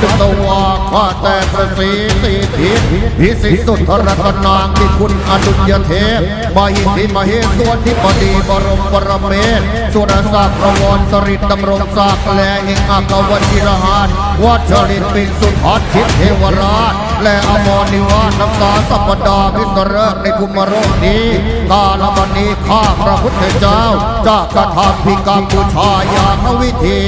ตึกตวาข้าแต่ประสีตีทิศพิสิสุทธรัตนางที่คุณอดุญเทพมหิทธิมเหสวนทิปดีบรมปรเมศสุรศักดิ์ประวรสริตดำรงศักดิ์แลเอกอักวชิรหานวัชริตปิสุพัฒทิศเทวราช และอมรนิวาสน้ำตาสัปดาพิสรกในภูมิโรคนี้กาลบันนี้ข้าพระพุทธเจ้าจะกระทำพิกรรมบูชาอย่างวิธี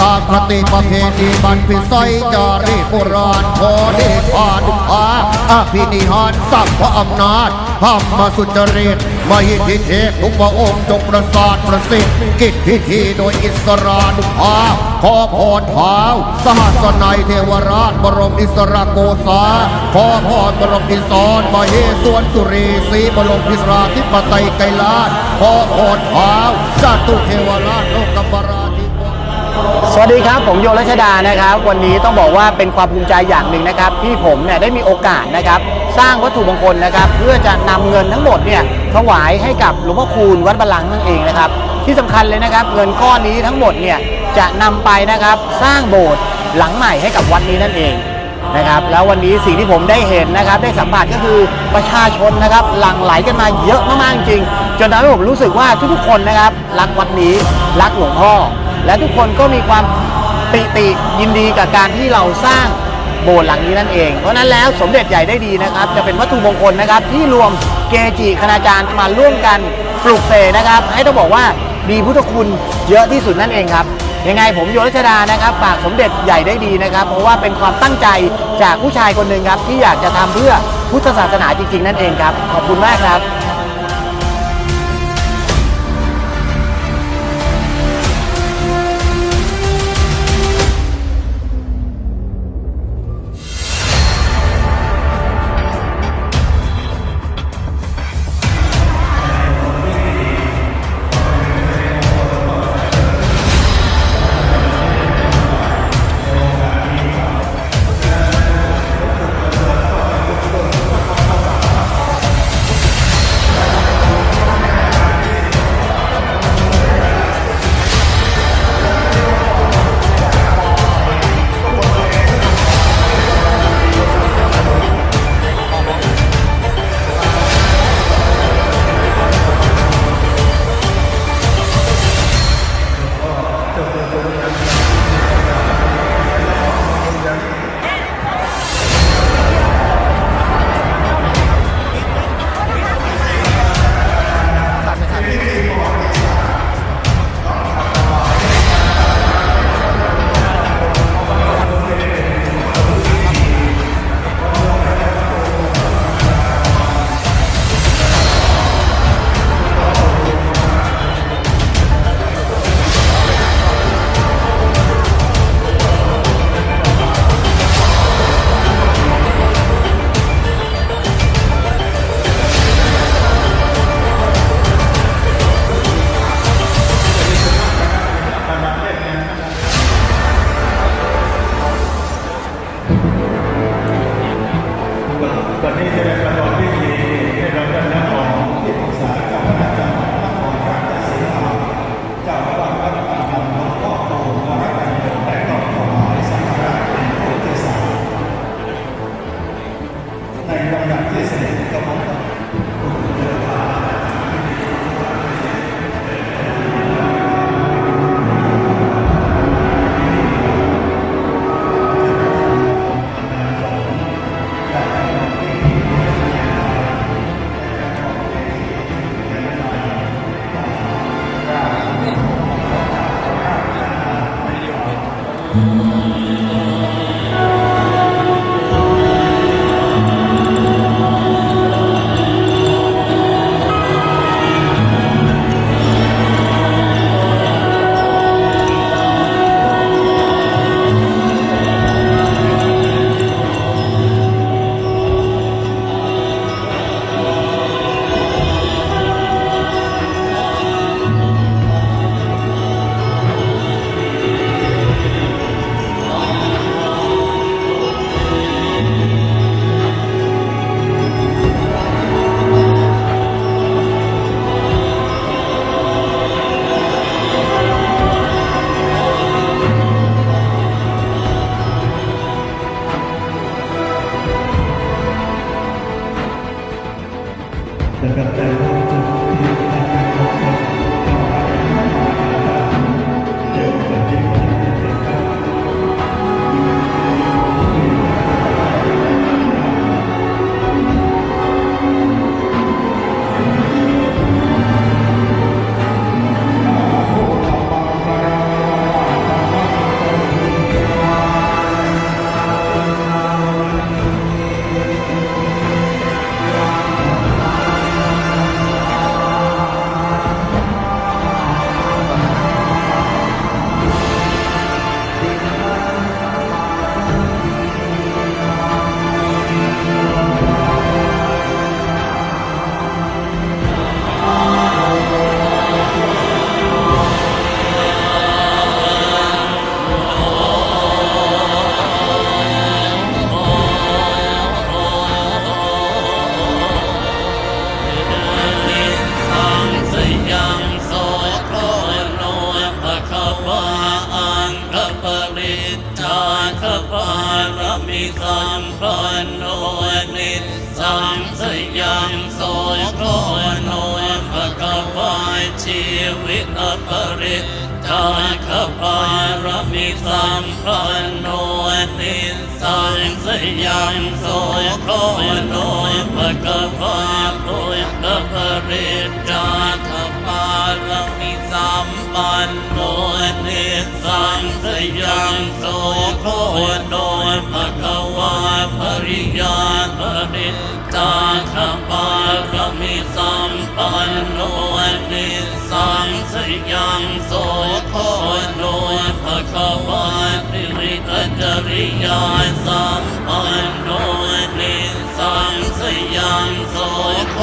ตามคติประเพณีบรรพิสัยจารีโบราณขอเดชานุภาพอภินิหารสัพพอำนาจ ธรรมสุจริตมหิทิเทพทุกพระองค์จงประสาทประสิทธิ์กิจพิธีโดยอิสรานุภาพขอพรเท้าสหัสนัยเทวราชบรมอิสระโกษาขอพรบรมอิศรมเหสวนสุรีศรีบรมอิสราธิปไตยไกรลาชขอพรเท้าจตุเทวราชโลกบราธิปสวัสดีครับผมโยรัชดานะครับ วันนี้ต้องบอกว่าเป็นความภูมิใจอย่างหนึ่งนะครับ ที่ผมเนี่ยได้มีโอกาสนะครับ สร้างวัตถุมงคลนะครับ เพื่อจะนำเงินทั้งหมดเนี่ยถวายให้กับหลวงพ่อคูณวัดบาลังนั่นเองนะครับ ที่สำคัญเลยนะครับ เงินก้อนนี้ทั้งหมดเนี่ยจะนำไปนะครับสร้างโบสถ์หลังใหม่ให้กับวัดนี้นั่นเองนะครับแล้ววันนี้สิ่งที่ผมได้เห็นนะครับ ได้สัมผัสก็คือประชาชนนะครับ หลั่งไหลกันมาเยอะมากๆจริง จนทำให้ผมรู้สึกว่าทุกๆคนนะครับ รักวัดนี้รักหลวงพ่อ และทุกคนก็มีความปิติยินดีกับการที่เราสร้าง โบสถ์หลังนี้นั่นเอง เพราะนั้นแล้วสมเด็จใหญ่ได้ดีนะครับ จะเป็นวัตถุมงคลนะครับ ที่รวมเกจิคณาจารย์มาร่วมกันปลูกเสกนะครับ ให้ต้องบอกว่ามีพุทธคุณเยอะที่สุดนั่นเองครับยังไงผมโยรัชดานะครับฝากสมเด็จใหญ่ได้ดีนะครับ เพราะว่าเป็นความตั้งใจจากผู้ชายคนหนึ่งครับ ที่อยากจะทำเพื่อพุทธศาสนาจริงๆ นั่นเองครับ ขอบคุณมากครับ ยพระอนอยปะกวายชีวิตอปริจายขปารมีสามพระนอยนิสังสยามสอยพระอนอยปะกวายโดยอปริจายขปารมีสามปันโนนิสังสยามสอยพรนอน ริยาสัมปันโนนิสังสยังโสโค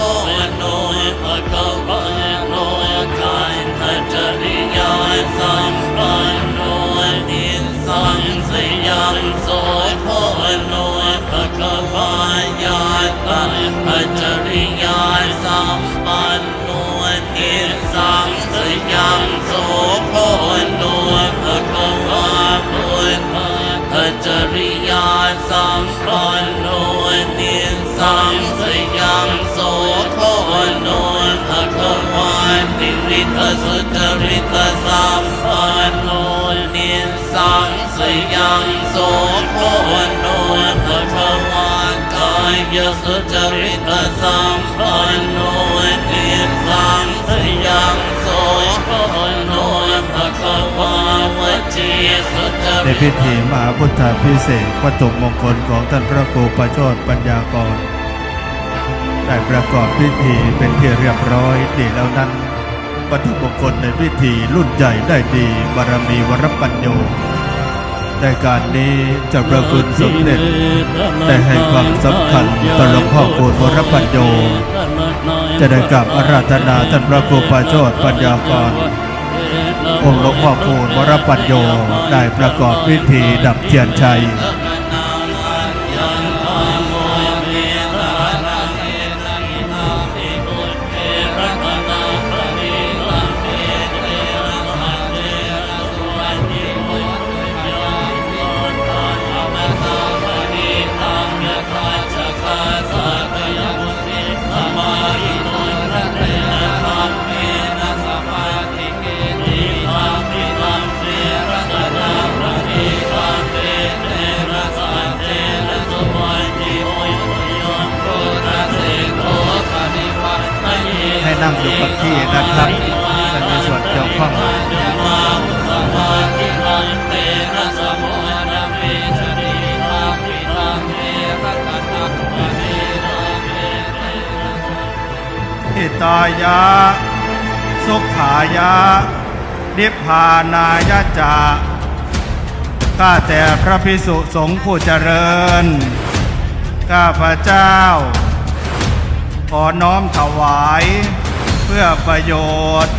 ติวิทสุจริตสัมปันโนติสังสยังโสโคโนภะคะวะกายสุจริตสัมปันโนติสังสยังโสโคโนภะคะวะวจีสุจริตในพิธีมหาพุทธพิเศษวัตถุมงคลของท่านพระครูประโชดปัญญากรได้ประกอบพิธีเป็นที่เรียบร้อยดีแล้วนั้น วัตถุมงคลในพิธีรุ่นใหญ่ได้ดีบารมีวรปัญโยในการนี้จะประคุณสมเด็จได้ให้ความสำคัญต่อหลวงพ่อคูณวรปัญโยจะได้กราบอาราธนาท่านพระครูประโชดปัญญากรองค์หลวงพ่อคูณวรปัญโยได้ประกอบพิธีดับเทียนชัย นั่งอยู่กับที่นะครับจะมีส่วนเกี่ยวข้องอิตายะ สุขายะ นิพพานายะจะข้าแต่พระพิสุสงฆ์ผู้เจริญ ข้าพระเจ้า ขอน้อมถวาย พื่อประโยชน์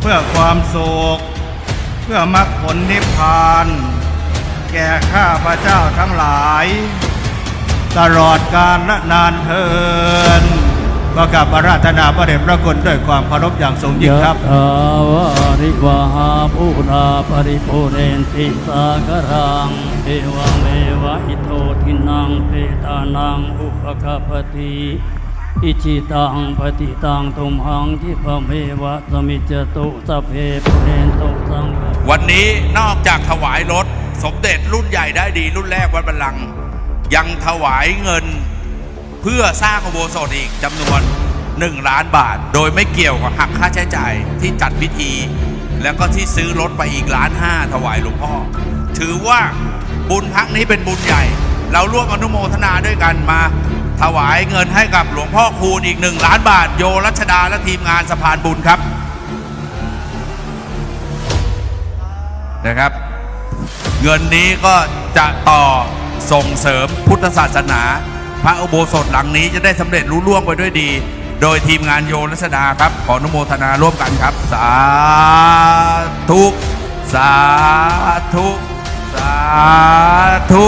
เพื่อความสุข เพื่อมรรคผลนิพพาน แก่ข้าพระเจ้าทั้งหลาย ตลอดกาลและนานเทินก็กับอาราธนาพระเดชพระคุณด้วยความเคารพอย่างสูงยิ่งครับยะถาวาริวหาภูราปริปุเรนติสากรังเอวเมวะอิโตทินังเปตานังอุปกปปติ อิจิตังปฏิตังตุมหังทิพเมวะสมิจจตุสเพปเรนตุสังวันนี้นอกจากถวายรถ สมเด็จรุ่นใหญ่ได้ดีรุ่นแรกวัดบัลลังก์ยังถวายเงิน เพื่อสร้างอุโบสถอีกจำนวน 1 ล้านบาท โดยไม่เกี่ยวกับหักค่าใช้จ่ายที่จัดพิธี แล้วก็ที่ซื้อรถไปอีกล้านห้าถวายหลวงพ่อ ถือว่าบุญครั้งนี้เป็นบุญใหญ่ เราร่วมอนุโมทนาด้วยกันมา ถวายเงินให้กับหลวงพ่อคูณอีก1ล้านบาทโยรัชดาและทีมงานสะพานบุญครับนะครับ เงินนี้ก็จะต่อส่งเสริมพุทธศาสนา พระอุโบสถหลังนี้จะได้สำเร็จรุ่ล่วงไปด้วยดี โดยทีมงานโยรัศดาครับ ขออนุโมทนาร่วมกันครับ สาธุสาธุสาธุ